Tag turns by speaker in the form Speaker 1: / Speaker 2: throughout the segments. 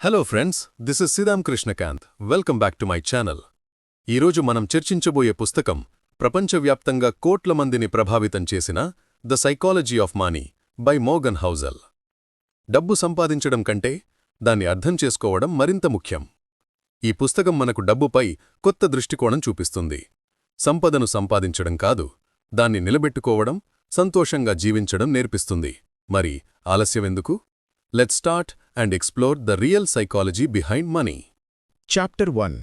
Speaker 1: Hello friends this is Siddham Krishnakanth welcome back to my channel ఈరోజు మనం చర్చించబోయే పుస్తకం ప్రపంచవ్యాప్తంగా కోట్ల మందిని ప్రభావితం చేసిన the psychology of money by Morgan Housel డబ్బు సంపాదించడం కంటే దాన్ని అర్థం చేసుకోవడం మరింత ముఖ్యం. ఈ పుస్తకం మనకు డబ్బుపై కొత్త దృష్టికోణం చూపిస్తుంది. సంపదను సంపాదించడం కాదు దాన్ని నిలబెట్టుకోవడం సంతోషంగా జీవించడం నేర్పిస్తుంది. మరి ఆలస్యమెందుకు? Let start and explore the real psychology behind money
Speaker 2: chapter one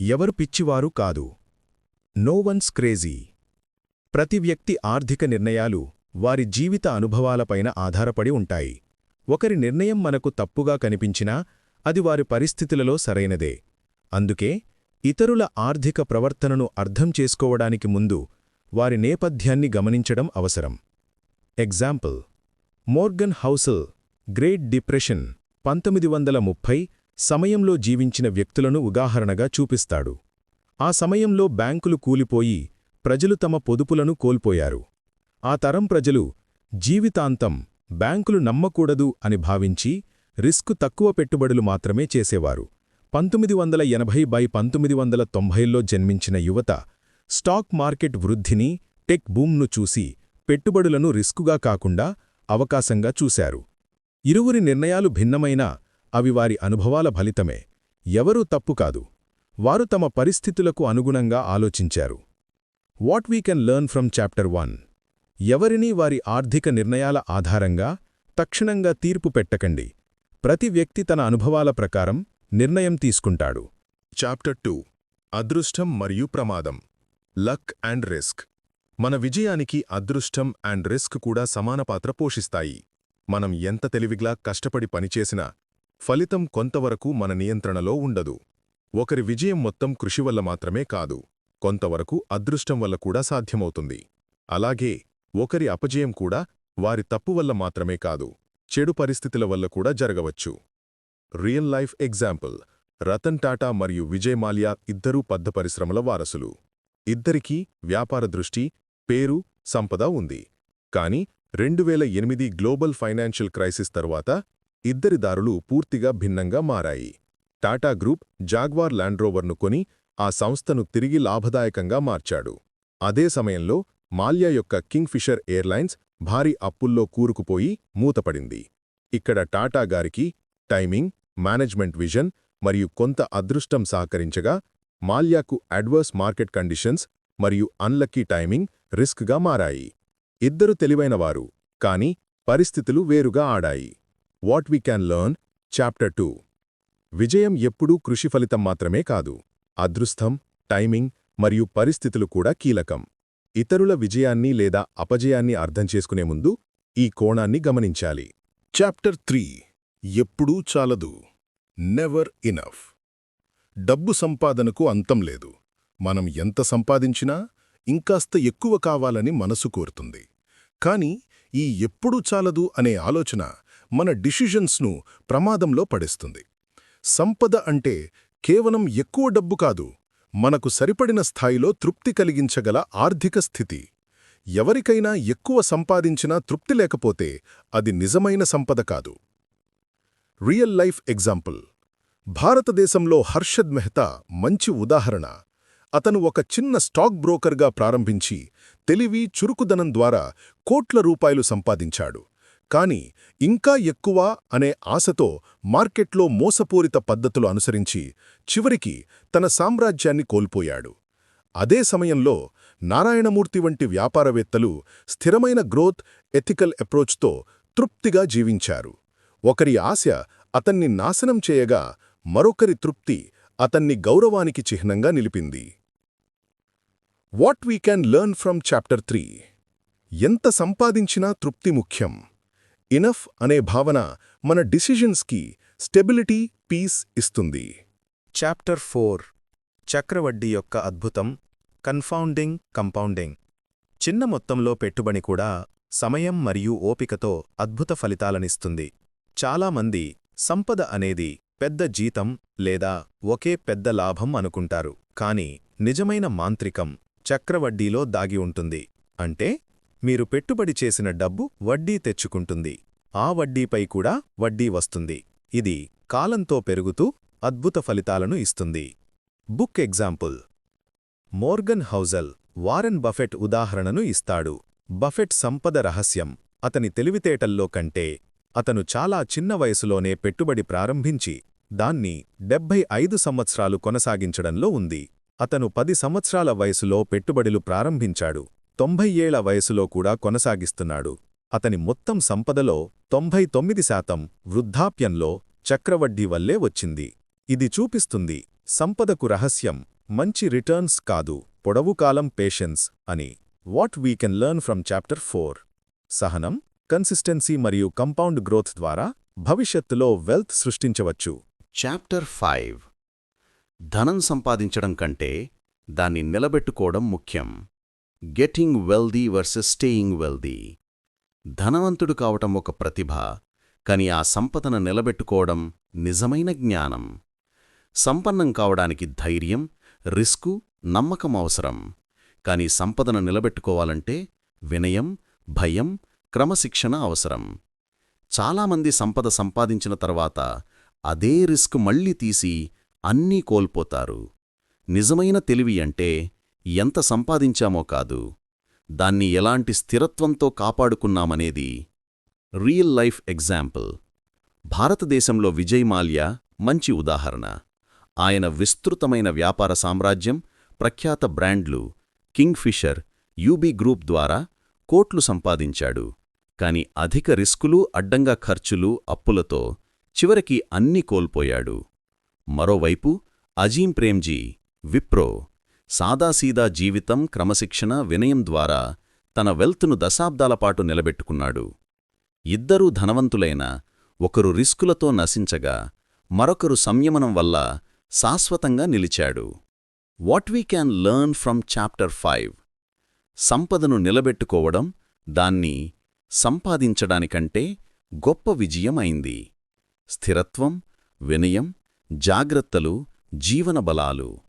Speaker 2: ఎవరు పిచ్చివారు కాదు. నో వన్స్ క్రేజీ ప్రతి వ్యక్తి ఆర్థిక నిర్ణయాలు వారి జీవిత అనుభవాలపైన ఆధారపడి ఉంటాయి. ఒకరి నిర్ణయం మనకు తప్పుగా కనిపించినా అది వారి పరిస్థితులలో సరైనదే. అందుకే ఇతరుల ఆర్థిక ప్రవర్తనను అర్థం చేసుకోవడానికి ముందు వారి నేపథ్యాన్ని గమనించడం అవసరం. Example Morgan Housel great depression పంతొమ్మిది వందల ముప్పై సమయంలో జీవించిన వ్యక్తులను ఉదాహరణగా చూపిస్తాడు. ఆ సమయంలో బ్యాంకులు కూలిపోయి ప్రజలు తమ పొదుపులను కోల్పోయారు. ఆ తరం ప్రజలు జీవితాంతం బ్యాంకులు నమ్మకూడదు అని భావించి రిస్క్ తక్కువ పెట్టుబడులు మాత్రమే చేసేవారు. పంతొమ్మిది వందల ఎనభై బై పంతొమ్మిది వందల తొంభైల్లో జన్మించిన యువత స్టాక్ మార్కెట్ వృద్ధిని టెక్ బూమ్ను చూసి పెట్టుబడులను రిస్కుగా కాకుండా అవకాశంగా చూశారు. ఇరువురి నిర్ణయాలు భిన్నమైనా అవి వారి అనుభవాల ఫలితమే. ఎవరూ తప్పు కాదు. వారు తమ పరిస్థితులకు అనుగుణంగా ఆలోచించారు. What we can learn from chapter one? ఎవరినీ వారి ఆర్థిక నిర్ణయాల ఆధారంగా తక్షణంగా తీర్పు పెట్టకండి. ప్రతి వ్యక్తి తన అనుభవాల ప్రకారం నిర్ణయం తీసుకుంటాడు.
Speaker 3: Chapter two. అదృష్టం మరియు ప్రమాదం. Luck and risk. మన విజయానికి అదృష్టం అండ్ రిస్క్ కూడా సమాన పాత్ర పోషిస్తాయి. మనం ఎంత తెలివిగా కష్టపడి పనిచేసినా ఫలితం కొంతవరకు మన నియంత్రణలో ఉండదు. ఒకరి విజయం మొత్తం కృషి వల్ల మాత్రమే కాదు కొంతవరకు అదృష్టం వల్ల కూడా సాధ్యమవుతుంది. అలాగే ఒకరి అపజయం కూడా వారి తప్పు వల్ల మాత్రమే కాదు చెడు పరిస్థితుల వల్ల కూడా జరగవచ్చు. Real life example Ratan Tata మరియు విజయ్ మాల్యా ఇద్దరూ పద్ద పరిశ్రమల వారసులు. ఇద్దరికీ వ్యాపార దృష్టి పేరు సంపద ఉంది. కాని రెండు వేల ఎనిమిది గ్లోబల్ ఫైనాన్షియల్ క్రైసిస్ తరువాత ఇద్దరి దారులు పూర్తిగా భిన్నంగా మారాయి. టాటా గ్రూప్ జాగ్వార్ ల్యాండ్రోవర్ను కొని ఆ సంస్థను తిరిగి లాభదాయకంగా మార్చాడు. అదే సమయంలో మాల్యా యొక్క కింగ్ఫిషర్ ఎయిర్లైన్స్ భారీ అప్పుల్లో కూరుకుపోయి మూతపడింది. ఇక్కడ టాటా గారికి టైమింగ్ మేనేజ్మెంట్ విజన్ మరియు కొంత అదృష్టం సహకరించగా మాల్యాకు అడ్వర్స్ మార్కెట్ కండిషన్స్ మరియు అన్లక్కీ టైమింగ్ రిస్క్గా మారాయి. ఇద్దరు తెలివైనవారు కాని పరిస్థితులు వేరుగా ఆడాయి. What we can learn chapter two విజయం ఎప్పుడూ కృషి ఫలితం మాత్రమే కాదు. అదృష్టం టైమింగ్ మరియు పరిస్థితులు కూడా కీలకం. ఇతరుల విజయాన్ని లేదా అపజయాన్ని అర్థం చేసుకునే ముందు ఈ కోణాన్ని గమనించాలి. చాప్టర్ త్రీ ఎప్పుడూ చాలదు. నెవర్ ఇనఫ్ డబ్బు సంపాదనకు అంతం లేదు. మనం ఎంత సంపాదించినా ఇంకాస్త ఎక్కువ కావాలని మనసు కోరుతుంది. కాని ఈ ఎప్పుడూ చాలదు అనే ఆలోచన మన డిసిషన్స్ను ప్రమాదంలో పడేస్తుంది. సంపద అంటే కేవలం ఎక్కువ డబ్బు కాదు మనకు సరిపడిన స్థాయిలో తృప్తి కలిగించగల ఆర్థిక స్థితి. ఎవరికైనా ఎక్కువ సంపాదించినా తృప్తి లేకపోతే అది నిజమైన సంపద కాదు. Real life example. భారతదేశంలో హర్షద్ మెహతా మంచి ఉదాహరణ. అతను ఒక చిన్న స్టాక్ బ్రోకర్గా ప్రారంభించి తెలివి చురుకుదనం ద్వారా కోట్ల రూపాయలు సంపాదించాడు. కాని ఇంకా ఎక్కువ అనే ఆశతో మార్కెట్లో మోసపూరిత పద్ధతులు అనుసరించి చివరికి తన సామ్రాజ్యాన్ని కోల్పోయాడు. అదే సమయంలో నారాయణమూర్తి వంటి వ్యాపారవేత్తలు స్థిరమైన గ్రోత్ ఎథికల్ అప్రోచ్తో తృప్తిగా జీవించారు. ఒకరి ఆశ అతన్ని నాశనం చేయగా మరొకరి తృప్తి అతన్ని గౌరవానికి చిహ్నంగా నిలిపింది. What we can learn from chapter three ఎంత సంపాదించినా తృప్తి ముఖ్యం. ఇనఫ్ అనే భావన మన డిసిజన్స్కి స్టెబిలిటీ పీస్ ఇస్తుంది.
Speaker 2: చాప్టర్ ఫోర్ చక్రవడ్డీ యొక్క అద్భుతం కన్ఫౌండింగ్ కంపౌండింగ్ చిన్న మొత్తంలో పెట్టుబడి కూడా సమయం మరియు ఓపికతో అద్భుత ఫలితాలనిస్తుంది. చాలామంది సంపద అనేది పెద్ద జీతం లేదా ఒకే పెద్ద లాభం అనుకుంటారు. కాని నిజమైన మాంత్రికం చక్రవడ్డీలో దాగి ఉంటుంది. అంటే మీరు పెట్టుబడి చేసిన డబ్బు వడ్డీ తెచ్చుకుంటుంది. ఆ వడ్డీపై కూడా వడ్డీ వస్తుంది. ఇది
Speaker 3: కాలంతో పెరుగుతూ అద్భుత ఫలితాలను ఇస్తుంది. Book example. Morgan Housel Warren Buffett ఉదాహరణను ఇస్తాడు. బఫెట్ సంపద రహస్యం. అతని తెలివితేటల్లో కంటే అతను చాలా చిన్న వయసులోనే పెట్టుబడి ప్రారంభించి దాన్ని డెబ్భై ఐదు సంవత్సరాలు కొనసాగించడంలో ఉంది. అతను పది సంవత్సరాల వయసులో పెట్టుబడులు ప్రారంభించాడు. తొంభై ఏళ్ళ వయసులో కూడా కొనసాగిస్తున్నాడు. అతని మొత్తం సంపదలో తొంభై తొమ్మిది శాతం వృద్ధాప్యంలో చక్రవడ్డీ వల్లే వచ్చింది. ఇది చూపిస్తుంది సంపదకు రహస్యం మంచి రిటర్న్స్ కాదు పొడవుకాలం పేషెన్స్ అని. What we can learn from chapter four. సహనం కన్సిస్టెన్సీ మరియు కంపౌండ్ గ్రోత్ ద్వారా భవిష్యత్తులో వెల్త్ సృష్టించవచ్చు.
Speaker 4: Chapter five. ధనం సంపాదించడం కంటే దాన్ని నిలబెట్టుకోవడం ముఖ్యం. Getting wealthy versus staying wealthy. ధనవంతుడు కావటం ఒక ప్రతిభ కాని ఆ సంపదను నిలబెట్టుకోవడం నిజమైన జ్ఞానం. సంపన్నం కావడానికి ధైర్యం రిస్కు నమ్మకం అవసరం. కాని సంపదను నిలబెట్టుకోవాలంటే వినయం భయం క్రమశిక్షణ అవసరం. చాలామంది సంపద సంపాదించిన తర్వాత అదే రిస్క్ మళ్ళీ తీసి అన్నీ కోల్పోతారు. నిజమైన తెలివి అంటే ఎంత సంపాదించామో కాదు దాన్ని ఎలాంటి స్థిరత్వంతో కాపాడుకున్నామనేది రియల్ లైఫ్ ఎగ్జాంపుల్. భారతదేశంలో విజయ్ మాల్యా మంచి ఉదాహరణ. ఆయన విస్తృతమైన వ్యాపార సామ్రాజ్యం ప్రఖ్యాత బ్రాండ్లు కింగ్ ఫిషర్ యూబీ గ్రూప్ ద్వారా కోట్లు సంపాదించాడు. కాని అధిక రిస్కులు అడ్డంగా ఖర్చులు అప్పులతో చివరికి అన్ని కోల్పోయాడు. మరోవైపు అజీం ప్రేమ్జీ విప్రో సాదాసీదా జీవితం క్రమశిక్షణ వినయం ద్వారా తన వెల్త్ను దశాబ్దాలపాటు నిలబెట్టుకున్నాడు. ఇద్దరూ ధనవంతులైన ఒకరు రిస్కులతో నశించగా మరొకరు సంయమనం వల్ల శాశ్వతంగా నిలిచాడు. What we can learn from chapter five? సంపదను నిలబెట్టుకోవడం దాన్ని సంపాదించడానికంటే గొప్ప విజయం అయింది. స్థిరత్వం వినయం జాగ్రత్తలు జీవన బలాలు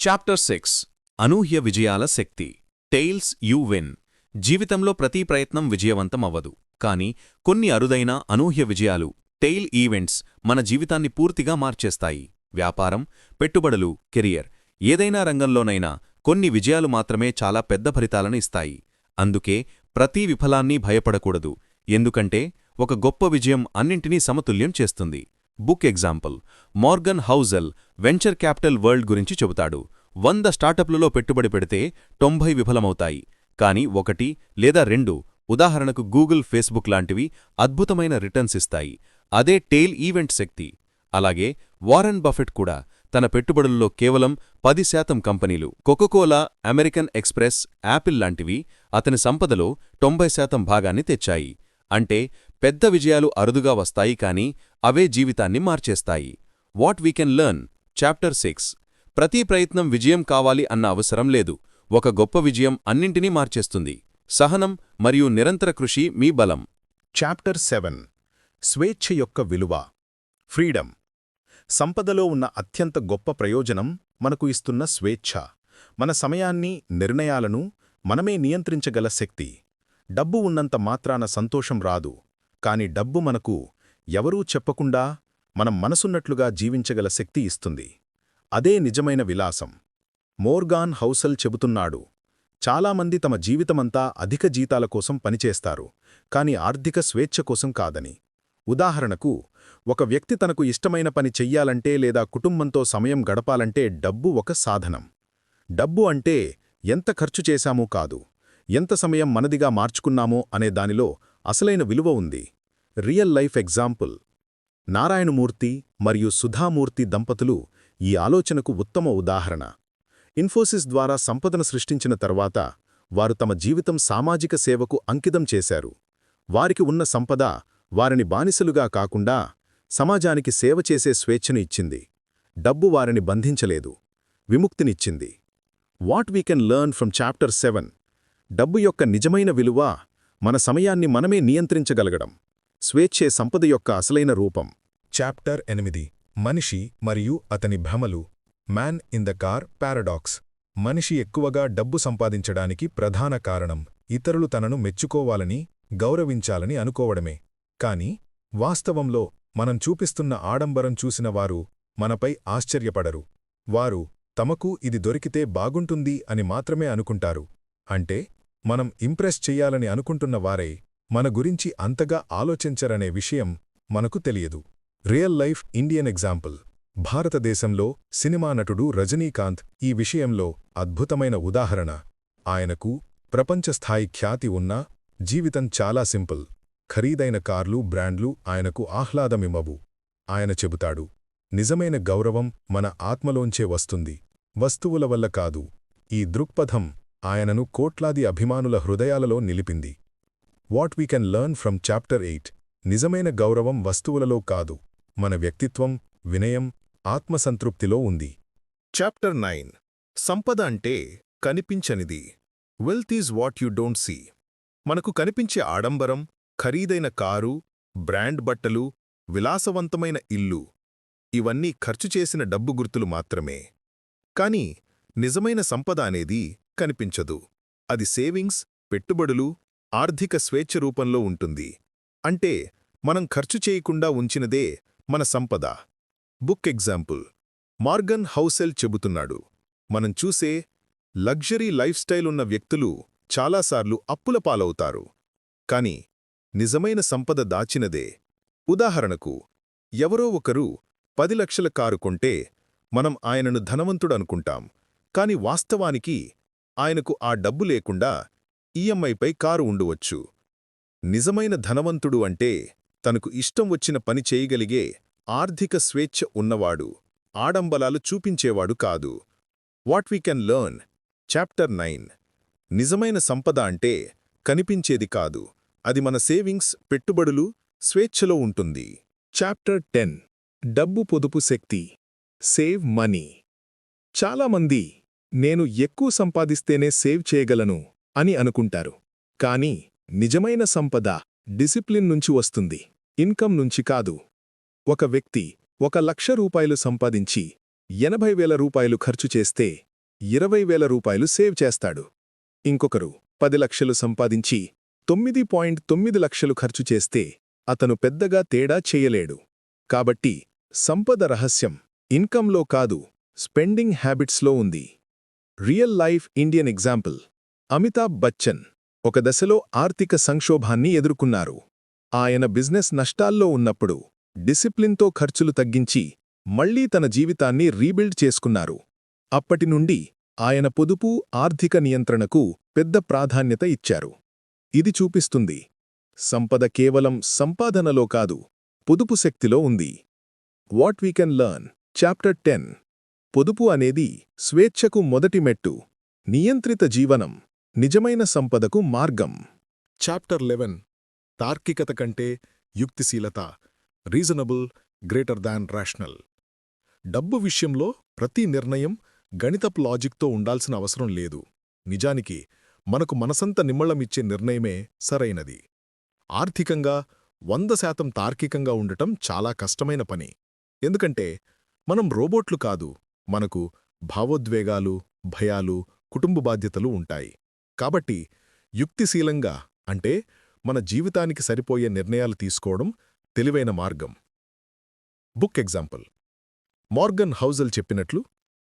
Speaker 5: చాప్టర్ సిక్స్ అనూహ్య విజయాల శక్తి. టెయిల్స్ యూ విన్ జీవితంలో ప్రతి ప్రయత్నం విజయవంతం అవ్వదు కాని కొన్ని అరుదైన అనూహ్య విజయాలు టెయిల్ ఈవెంట్స్ మన జీవితాన్ని పూర్తిగా మార్చేస్తాయి. వ్యాపారం పెట్టుబడులు కెరియర్. ఏదైనా రంగంలోనైనా కొన్ని విజయాలు మాత్రమే చాలా పెద్ద ఫలితాలను ఇస్తాయి. అందుకే ప్రతి విఫలాన్ని భయపడకూడదు. ఎందుకంటే ఒక గొప్ప విజయం అన్నింటినీ సమతుల్యం చేస్తుంది. Book example. Morgan Housel venture capital world గురించి చెబుతాడు. వంద స్టార్టప్లలో పెట్టుబడి పెడితే తొంభై విఫలమవుతాయి. కాని ఒకటి లేదా రెండు ఉదాహరణకు గూగుల్ ఫేస్బుక్ లాంటివి అద్భుతమైన రిటర్న్స్ ఇస్తాయి. అదే టెయిల్ ఈవెంట్ శక్తి. అలాగే వారెన్ బఫెట్ కూడా తన పెట్టుబడుల్లో కేవలం పది శాతం కంపెనీలు. కోకోకోలా అమెరికన్ ఎక్స్ప్రెస్ యాపిల్ లాంటివి అతని సంపదలో తొంభై శాతం భాగాన్ని తెచ్చాయి. అంటే పెద్ద విజయాలు అరుదుగా వస్తాయి కాని అవే జీవితాన్ని మార్చేస్తాయి. What we can learn? Chapter six. ప్రతి ప్రయత్నం విజయం కావాలి అన్న అవసరం లేదు. ఒక గొప్ప విజయం అన్నింటినీ మార్చేస్తుంది. సహనం మరియు నిరంతర కృషి మీ బలం.
Speaker 3: Chapter seven. స్వేచ్ఛ యొక్క విలువ. ఫ్రీడమ్. సంపదలో ఉన్న అత్యంత గొప్ప ప్రయోజనం మనకు ఇస్తున్న స్వేచ్ఛ. మన సమయాన్ని నిర్ణయాలను మనమే నియంత్రించగల శక్తి. డబ్బు ఉన్నంత మాత్రాన సంతోషం రాదు. కాని డబ్బు మనకు ఎవరూ చెప్పకుండా మనం మనసున్నట్లుగా జీవించగల శక్తి ఇస్తుంది. అదే నిజమైన విలాసం. మోర్గాన్ హౌసల్ చెబుతున్నాడు చాలామంది తమ జీవితమంతా అధిక జీతాల కోసం పనిచేస్తారు కాని ఆర్థిక స్వేచ్ఛ కోసం కాదని. ఉదాహరణకు ఒక వ్యక్తి తనకు ఇష్టమైన పని చెయ్యాలంటే లేదా కుటుంబంతో సమయం గడపాలంటే డబ్బు ఒక సాధనం. డబ్బు అంటే ఎంత ఖర్చు చేశామో కాదు ఎంత సమయం మనదిగా మార్చుకున్నామో అనే దానిలో అసలైన విలువ ఉంది. Real life example. నారాయణమూర్తి మరియు సుధామూర్తి దంపతులు ఈ ఆలోచనకు ఉత్తమ ఉదాహరణ. ఇన్ఫోసిస్ ద్వారా సంపదను సృష్టించిన తర్వాత వారు తమ జీవితం సామాజిక సేవకు అంకితం చేశారు. వారికి ఉన్న సంపద వారిని బానిసలుగా కాకుండా సమాజానికి సేవ చేసే స్వేచ్ఛను ఇచ్చింది. డబ్బు వారిని బంధించలేదు. విముక్తినిచ్చింది. What we can learn from chapter seven. డబ్బు యొక్క నిజమైన విలువ మన సమయాన్ని మనమే నియంత్రించగలగడం. స్వేచ్ఛే సంపద యొక్క అసలైన రూపం.
Speaker 6: చాప్టర్ ఎనిమిది. మనిషి మరియు అతని భ్రమలు. Man in the car paradox మనిషి ఎక్కువగా డబ్బు సంపాదించడానికి ప్రధాన కారణం. ఇతరులు తనను మెచ్చుకోవాలని గౌరవించాలని అనుకోవడమే. కాని వాస్తవంలో
Speaker 3: మనం చూపిస్తున్న ఆడంబరం చూసిన వారు మనపై ఆశ్చర్యపడరు. వారు తమకు ఇది దొరికితే బాగుంటుంది అని మాత్రమే అనుకుంటారు. అంటే మనం ఇంప్రెస్ చెయ్యాలని అనుకుంటున్న వారే మన గురించి అంతగా ఆలోచించరనే విషయం మనకు తెలియదు. Real life Indian example. భారతదేశంలో సినిమా నటుడు రజనీకాంత్ ఈ విషయంలో అద్భుతమైన ఉదాహరణ. ఆయనకు ప్రపంచస్థాయి ఖ్యాతి ఉన్నా జీవితం చాలా సింపుల్. ఖరీదైన కార్లు బ్రాండ్లు ఆయనకు ఆహ్లాదమిమ్మవు ఆయన చెబుతాడు నిజమైన గౌరవం మన ఆత్మలోంచే వస్తుంది. వస్తువుల వల్ల కాదు. ఈ దృక్పథం ఆయనను కోట్లాది అభిమానుల హృదయాలలో నిలిపింది. What we can learn from chapter eight. నిజమైన గౌరవం వస్తువులలో కాదు. మన వ్యక్తిత్వం వినయం ఆత్మసంతృప్తిలో ఉంది. Chapter nine. సంపద అంటే కనిపించనిది. Wealth is what you don't see మనకు కనిపించే ఆడంబరం ఖరీదైన కారు బ్రాండ్ బట్టలు విలాసవంతమైన ఇల్లు. ఇవన్నీ ఖర్చు చేసిన డబ్బు గుర్తులు మాత్రమే. కాని నిజమైన సంపద అనేది కనిపించదు. అది సేవింగ్స్ పెట్టుబడులు ఆర్థిక స్వేచ్ఛ రూపంలో ఉంటుంది. అంటే మనం ఖర్చు చేయకుండా ఉంచినదే మన సంపద. Book example. మార్గన్ హౌసెల్ చెబుతున్నాడు. మనం చూసే లగ్జరీ లైఫ్ స్టైల్ ఉన్న వ్యక్తులు చాలాసార్లు అప్పుల పాలవుతారు. కాని నిజమైన సంపద దాచినదే. ఉదాహరణకు ఎవరో ఒకరు పది లక్షల కారు కొంటే మనం ఆయనను ధనవంతుడనుకుంటాం కాని వాస్తవానికి ఆయనకు ఆ డబ్బు లేకుండా ఈఎంఐపై కారు ఉండవచ్చు. నిజమైన ధనవంతుడు అంటే తనకు ఇష్టం వచ్చిన పని చేయగలిగే ఆర్థిక స్వేచ్ఛ ఉన్నవాడు ఆడంబలాలు చూపించేవాడు కాదు. What we can learn? Chapter nine. నిజమైన సంపద అంటే కనిపించేది కాదు. అది మన సేవింగ్స్ పెట్టుబడులు స్వేచ్ఛలో ఉంటుంది. Chapter ten. డబ్బు పొదుపు శక్తి. Save money. చాలామంది నేను ఎక్కువ సంపాదిస్తేనే సేవ్ చేయగలను అని అనుకుంటారు. కాని నిజమైన సంపద డిసిప్లిన్ నుంచి వస్తుంది ఇన్కమ్ నుంచి కాదు. ఒక వ్యక్తి ఒక లక్ష రూపాయలు సంపాదించి ఎనభై వేల రూపాయలు ఖర్చు చేస్తే ఇరవై వేల రూపాయలు సేవ్ చేస్తాడు. ఇంకొకరు పది లక్షలు సంపాదించి తొమ్మిది పాయింట్ తొమ్మిది లక్షలు ఖర్చు చేస్తే అతను పెద్దగా తేడా చేయలేడు. కాబట్టి సంపద రహస్యం ఇన్కంలో కాదు స్పెండింగ్ హ్యాబిట్స్లో ఉంది. Real life Indian example. Amitabh Bachchan ఒక దశలో ఆర్థిక సంక్షోభాన్ని ఎదుర్కొన్నారు. ఆయన బిజినెస్ నష్టాల్లో ఉన్నప్పుడు డిసిప్లిన్తో ఖర్చులు తగ్గించి మళ్ళీ తన జీవితాన్ని రీబిల్డ్ చేసుకున్నారు. అప్పటి నుండి ఆయన పొదుపు ఆర్థిక నియంత్రణకు పెద్ద ప్రాధాన్యత ఇచ్చారు. ఇది చూపిస్తుంది. సంపద కేవలం సంపాదనలో కాదు పొదుపు శక్తిలో ఉంది. What we can learn? Chapter ten. పొదుపు అనేది స్వేచ్ఛకు మొదటి మెట్టు నియంత్రిత జీవనం నిజమైన సంపదకు మార్గం. Chapter eleven. తార్కికత కంటే యుక్తిశీలత రీజనబుల్ గ్రేటర్ దాన్ రేషనల్. డబ్బు విషయంలో ప్రతి నిర్ణయం గణితపు లాజిక్తో ఉండాల్సిన అవసరం లేదు. నిజానికి మనకు మనసంత నిమ్మళమిచ్చే నిర్ణయమే సరైనది. ఆర్థికంగా వంద శాతం తార్కికంగా ఉండటం చాలా కష్టమైన పని. ఎందుకంటే మనం రోబోట్లు కాదు మనకు భావోద్వేగాలు భయాలు కుటుంబ బాధ్యతలు ఉంటాయి. కాబట్టి యుక్తిశీలంగా అంటే మన జీవితానికి సరిపోయే నిర్ణయాలు తీసుకోవడం తెలివైన మార్గం. Book example. మార్గన్ హౌజల్ చెప్పినట్లు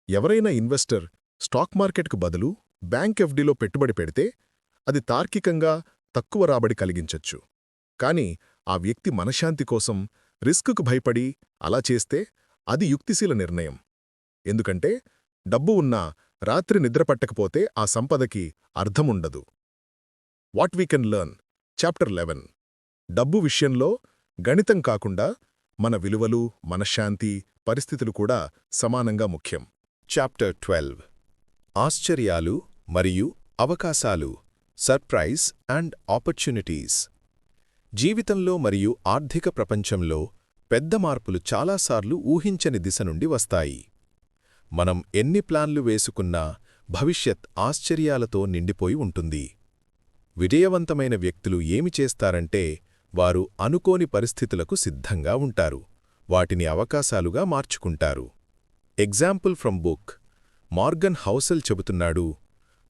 Speaker 3: ఎవరైనా ఇన్వెస్టర్ స్టాక్ మార్కెట్కు బదులు బ్యాంక్ ఎఫ్డీలో పెట్టుబడి పెడితే అది తార్కికంగా తక్కువ రాబడి కలిగించొచ్చు. కాని ఆ వ్యక్తి మనశ్శాంతి కోసం రిస్కుకు భయపడి అలా చేస్తే అది యుక్తిశీల నిర్ణయం. ఎందుకంటే డబ్బు ఉన్నా రాత్రి నిద్రపట్టకపోతే ఆ సంపదకి అర్థముండదు. What we can learn? Chapter eleven. డబ్బు విషయంలో గణితం కాకుండా మన విలువలు మనశ్శాంతి పరిస్థితులు కూడా సమానంగా ముఖ్యం.
Speaker 2: Chapter twelve. ఆశ్చర్యాలు మరియు అవకాశాలు సర్ప్రైజ్ అండ్ ఆపర్చునిటీస్. జీవితంలో మరియు ఆర్థిక ప్రపంచంలో పెద్ద మార్పులు చాలాసార్లు ఊహించని దిశ నుండి వస్తాయి. మనం ఎన్ని ప్లాన్లు వేసుకున్నా భవిష్యత్ ఆశ్చర్యాలతో నిండిపోయి ఉంటుంది. విజయవంతమైన వ్యక్తులు ఏమి చేస్తారంటే వారు అనుకోని పరిస్థితులకు సిద్ధంగా ఉంటారు. వాటిని అవకాశాలుగా మార్చుకుంటారు. Example from book Morgan Housel చెబుతున్నాడు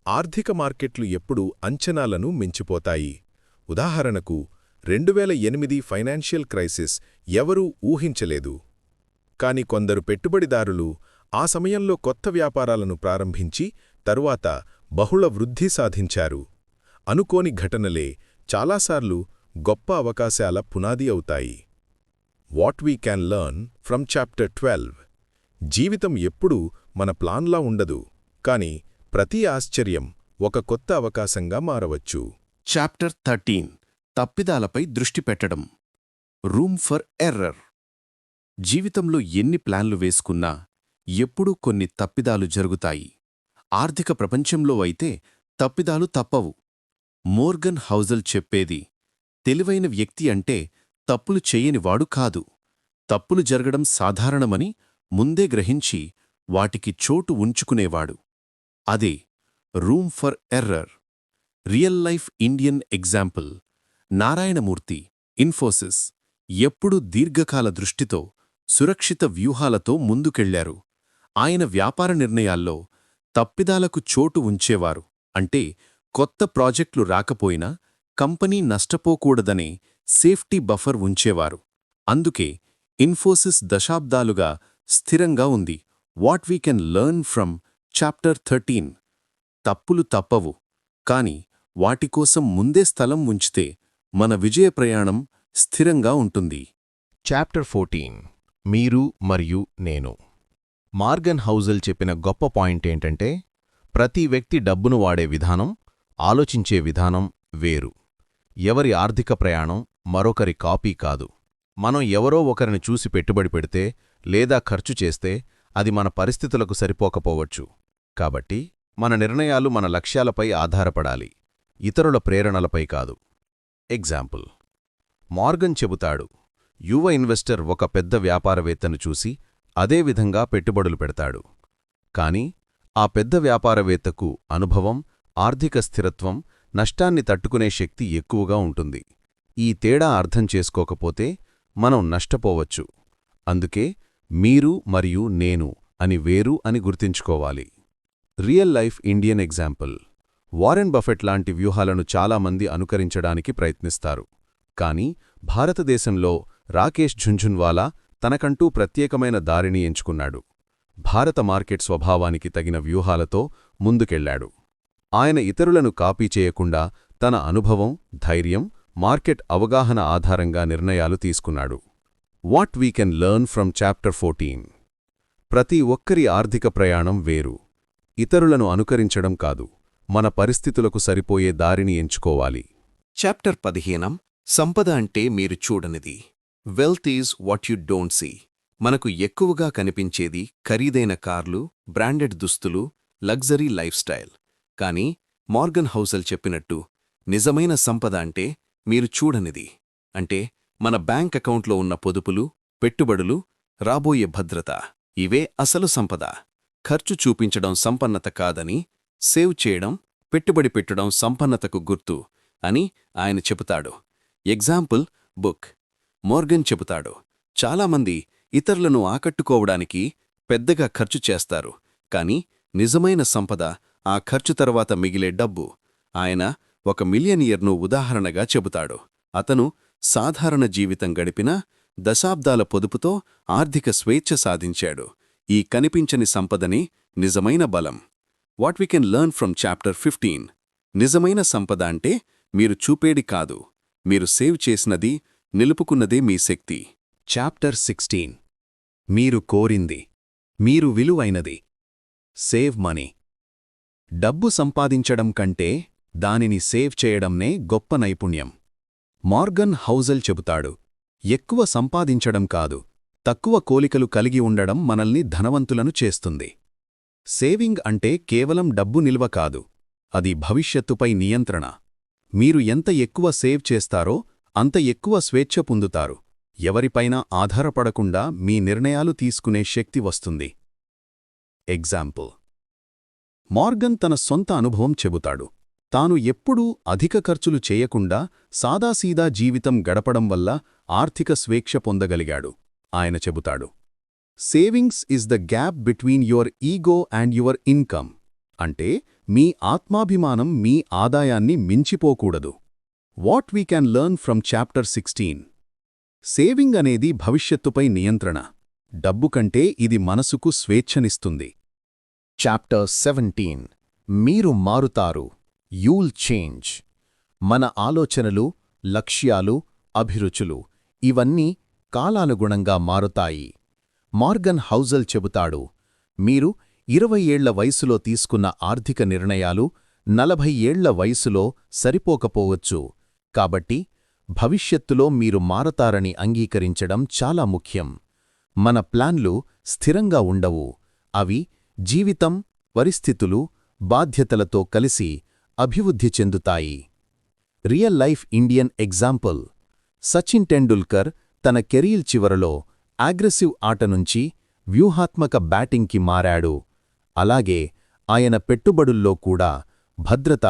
Speaker 2: ఆర్థిక మార్కెట్లు ఎప్పుడూ అంచనాలను మించిపోతాయి. ఉదాహరణకు
Speaker 3: రెండువేల ఎనిమిది ఫైనాన్షియల్ క్రైసిస్ ఎవరూ ఊహించలేదు. కాని కొందరు పెట్టుబడిదారులు ఆ సమయంలో కొత్త వ్యాపారాలను ప్రారంభించి తరువాత బహుళ వృద్ధి సాధించారు. అనుకోని ఘటనలే చాలాసార్లు గొప్ప అవకాశాల పునాది అవుతాయి. What we can learn from chapter twelve జీవితం ఎప్పుడూ మన ప్లాన్లా ఉండదు కాని ప్రతి ఆశ్చర్యం ఒక కొత్త అవకాశంగా మారవచ్చు.
Speaker 4: చాప్టర్ థర్టీన్ తప్పిదాలపై దృష్టి పెట్టడం. రూమ్ ఫర్ ఎర్రర్ జీవితంలో ఎన్ని ప్లాన్లు వేసుకున్నా ఎప్పుడూ కొన్ని తప్పిదాలు జరుగుతాయి. ఆర్థిక ప్రపంచంలో అయితే తప్పిదాలు తప్పవు. మోర్గన్ హౌజల్ చెప్పేది తెలివైన వ్యక్తి అంటే తప్పులు చెయ్యనివాడు కాదు. తప్పులు జరగడం సాధారణమని ముందే గ్రహించి వాటికి చోటు ఉంచుకునేవాడు. అదే room for error. Real life Indian example. Narayana Murthy Infosys ఎప్పుడూ దీర్ఘకాల దృష్టితో సురక్షిత వ్యూహాలతో ముందుకెళ్ళారు. ఆయన వ్యాపార నిర్ణయాల్లో తప్పిదాలకు చోటు ఉంచేవారు. అంటే కొత్త ప్రాజెక్టులు రాకపోయినా కంపెనీ నష్టపోకూడదనే సేఫ్టీ బఫర్ ఉంచేవారు. అందుకే ఇన్ఫోసిస్ దశాబ్దాలుగా స్థిరంగా ఉంది. What we can learn from chapter thirteen. తప్పులు తప్పవు. కాని వాటికోసం ముందే స్థలం ఉంచితే మన విజయ ప్రయాణం స్థిరంగా ఉంటుంది.
Speaker 7: Chapter fourteen. మీరు మరియు నేను. మార్గన్ హౌజల్ చెప్పిన గొప్ప పాయింట్ ఏంటంటే ప్రతి వ్యక్తి డబ్బును వాడే విధానం ఆలోచించే విధానం వేరు. ఎవరి ఆర్థిక ప్రయాణం మరొకరి కాపీ కాదు. మనం ఎవరో ఒకరిని చూసి పెట్టుబడి పెడితే లేదా ఖర్చు చేస్తే అది మన పరిస్థితులకు సరిపోకపోవచ్చు. కాబట్టి మన నిర్ణయాలు మన లక్ష్యాలపై ఆధారపడాలి. ఇతరుల ప్రేరణలపై కాదు. ఎగ్జాంపుల్. మార్గన్ చెబుతాడు యువ ఇన్వెస్టర్ ఒక పెద్ద వ్యాపారవేత్తను చూసి అదేవిధంగా పెట్టుబడులు పెడతాడు. కాని ఆ పెద్ద వ్యాపారవేత్తకు అనుభవం ఆర్థిక స్థిరత్వం నష్టాన్ని తట్టుకునే శక్తి ఎక్కువగా ఉంటుంది. ఈ తేడా అర్థం చేసుకోకపోతే మనం నష్టపోవచ్చు. అందుకే మీరు మరియు నేను అని వేరు అని గుర్తించుకోవాలి. Real life Indian example. Warren Buffett లాంటి వ్యూహాలను చాలామంది అనుకరించడానికి ప్రయత్నిస్తారు. కాని భారతదేశంలో రాకేష్ ఝుంఝున్వాలా తనకంటూ ప్రత్యేకమైన దారిని ఎంచుకున్నాడు. భారత మార్కెట్ స్వభావానికి తగిన వ్యూహాలతో ముందుకెళ్ళాడు ఆయన ఇతరులను కాపీ చేయకుండా తన అనుభవం ధైర్యం మార్కెట్ అవగాహన ఆధారంగా నిర్ణయాలు తీసుకున్నాడు. What we can learn from chapter fourteen? ప్రతి ఒక్కరి ఆర్థిక ప్రయాణం వేరు. ఇతరులను అనుకరించడం కాదు మన పరిస్థితులకు సరిపోయే దారిని ఎంచుకోవాలి.
Speaker 4: చాప్టర్ పదిహేనం సంపద అంటే మీరు చూడనిది. Wealth is what you don't see మనకు ఎక్కువగా కనిపించేది ఖరీదైన కార్లు బ్రాండెడ్ దుస్తులు లగ్జరీ లైఫ్ స్టైల్. కానీ మార్గన్ హౌసల్ చెప్పినట్టు నిజమైన సంపద అంటే మీరు చూడనిది. అంటే మన బ్యాంక్ అకౌంట్లో ఉన్న పొదుపులు పెట్టుబడులు రాబోయే భద్రత. ఇవే అసలు సంపద. ఖర్చు చూపించడం సంపన్నత కాదని సేవ్ చేయడం పెట్టుబడి పెట్టడం సంపన్నతకు గుర్తు అని ఆయన చెబుతాడు. ఎగ్జాంపుల్ బుక్ మోర్గన్ చెబుతాడు. చాలామంది ఇతరులను ఆకట్టుకోవడానికి పెద్దగా ఖర్చు చేస్తారు. కాని నిజమైన సంపద ఆ ఖర్చు తర్వాత మిగిలే డబ్బు. ఆయన ఒక మిలియనియర్ను ఉదాహరణగా చెబుతాడు. అతను సాధారణ జీవితం గడిపినా దశాబ్దాల పొదుపుతో ఆర్థిక స్వేచ్ఛ సాధించాడు. ఈ కనిపించని సంపదని నిజమైన బలం. What we can learn from chapter fifteen? నిజమైన సంపద అంటే మీరు చూపేడి కాదు. మీరు సేవ్ చేసినది నిలుపుకున్నదే మీ శక్తి.
Speaker 7: చాప్టర్ సిక్స్టీన్ మీరు కోరింది. మీరు విలువైనది. సేవ్ మనీ డబ్బు సంపాదించడం కంటే దానిని సేవ్ చేయడంనే గొప్ప నైపుణ్యం. మార్గన్ హౌజల్ చెబుతాడు. ఎక్కువ సంపాదించడం కాదు. తక్కువ కోలికలు కలిగి ఉండడం మనల్ని ధనవంతులను చేస్తుంది. సేవింగ్ అంటే కేవలం డబ్బు నిల్వ కాదు. అది భవిష్యత్తుపై నియంత్రణ. మీరు ఎంత ఎక్కువ సేవ్ చేస్తారో అంత ఎక్కువ స్వేచ్ఛ పొందుతారు. ఎవరిపైనా ఆధారపడకుండా మీ నిర్ణయాలు తీసుకునే శక్తి వస్తుంది. ఎగ్జాంపుల్ మార్గన్ తన సొంత అనుభవం చెబుతాడు. తాను ఎప్పుడూ అధిక ఖర్చులు చేయకుండా సాదాసీదా జీవితం గడపడం వల్ల ఆర్థిక స్వేచ్ఛ పొందగలిగాడు ఆయన చెబుతాడు. Savings is the gap between your ego and your income అంటే మీ ఆత్మాభిమానం మీ ఆదాయాన్ని మించిపోకూడదు.
Speaker 8: What we can learn from chapter sixteen. Saving అనేది భవిష్యత్తుపై నియంత్రణ. డబ్బు కంటే ఇది మనసుకు స్వేచ్ఛనిస్తుంది.
Speaker 4: Chapter seventeen. మీరు మారుతారు. You'll change. మన ఆలోచనలు లక్ష్యాలు అభిరుచులు ఇవన్నీ కాలానుగుణంగా మారుతాయి. మార్గన్ హౌజల్ చెబుతాడు మీరు ఇరవై ఏళ్ళ వయసులో తీసుకున్న ఆర్థిక నిర్ణయాలు నలభై ఏళ్ళ వయసులో సరిపోకపోవచ్చు. కాబట్టి భవిష్యత్తులో మీరు మారతారని అంగీకరించడం చాలా ముఖ్యం. మన ప్లాన్లు స్థిరంగా ఉండవు. అవి జీవితం పరిస్థితులు బాధ్యతలతో కలిసి అభివృద్ధి చెందుతాయి. Real life Indian example. Sachin Tendulkar తన కెరీర్ చివరలో అగ్రెసివ్ ఆట నుంచి వ్యూహాత్మక బ్యాటింగ్కి మారాడు. అలాగే ఆయన పెట్టుబడుల్లో కూడా భద్రత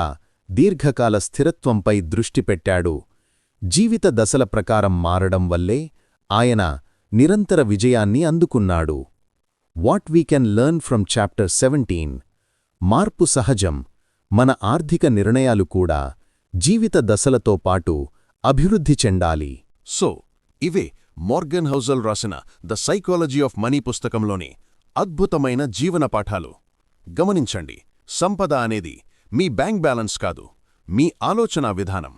Speaker 4: దీర్ఘకాల స్థిరత్వంపై దృష్టి పెట్టాడు. జీవిత దశల ప్రకారం మారడం వల్లే ఆయన నిరంతర విజయాన్ని అందుకున్నాడు. What we can learn from chapter seventeen మార్పు సహజం. మన ఆర్థిక నిర్ణయాలు కూడా జీవిత దశలతో పాటు అభివృద్ధి చెండాలి
Speaker 9: సో ఇవే మోర్గన్ హౌజల్ రాసిన ద సైకాలజీ ఆఫ్ మనీ పుస్తకంలోని అద్భుతమైన జీవన పాఠాలు. గమనించండి. సంపద అనేది మీ బ్యాంక్ బ్యాలెన్స్ కాదు మీ ఆలోచనా విధానం.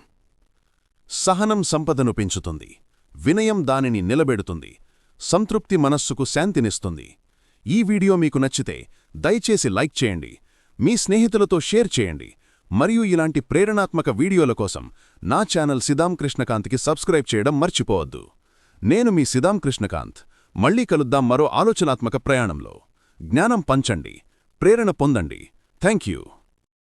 Speaker 9: సహనం సంపదను పెంచుతుంది వినయం దానిని నిలబెడుతుంది సంతృప్తి మనస్సుకు శాంతినిస్తుంది. ఈ వీడియో మీకు నచ్చితే దయచేసి లైక్ చేయండి మీ స్నేహితులతో షేర్ చేయండి మరియు ఇలాంటి ప్రేరణాత్మక వీడియోల కోసం నా ఛానల్ సిదాం కృష్ణకాంత్కి సబ్స్క్రైబ్ చేయడం మర్చిపోవద్దు. నేను మీ సిదాం కృష్ణకాంత్ మళ్ళీ కలుద్దాం మరో ఆలోచనాత్మక ప్రయాణంలో. జ్ఞానం పంచండి ప్రేరణ పొందండి. Thank you.